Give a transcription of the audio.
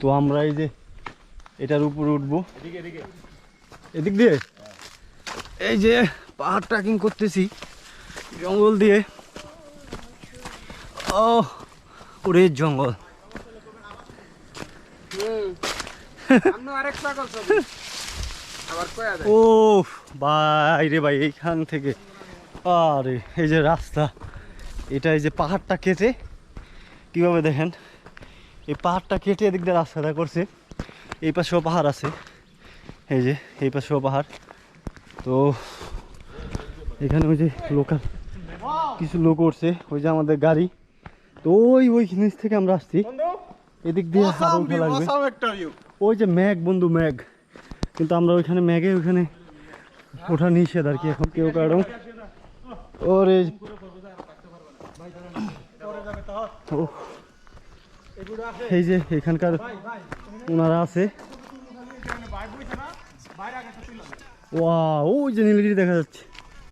তো আমরা এই যে এটার উপরে উঠবো। এদিক দিয়ে? এই যে পাহাড় ট্রেকিং করতেছি, জঙ্গল দিয়ে। ও ওরে জঙ্গল। ও ভাই রে ভাই, এইখান থেকে। আরে, এই যে রাস্তা। এটা এই যে পাহাড়টা কেটে, কীভাবে দেখেন? এই পাহাড়টা কেটে এদিক দিয়ে রাস্তাটা করছে। এই পাশেও পাহাড় আছে। এই যে এই পাশেও পাহাড়। তো এখানে ওই যে লোকাল কিছু লোক উঠছে ওই যে আমাদের গাড়ি। তো ওই ওই জিনিস থেকে আমরা আসছি। এদিক দিয়ে লাগবে। ওই যে ম্যাগ বন্ধু ম্যাগ কিন্তু আমরা ওইখানে ম্যাগে ওইখানে ওঠা নিষেধ আর কি এখন কেউ কারণ ওরে ও, এই যে এখানকার ওনারা আছে। ওয়া ওই যে নীলগিরি দেখা যাচ্ছে।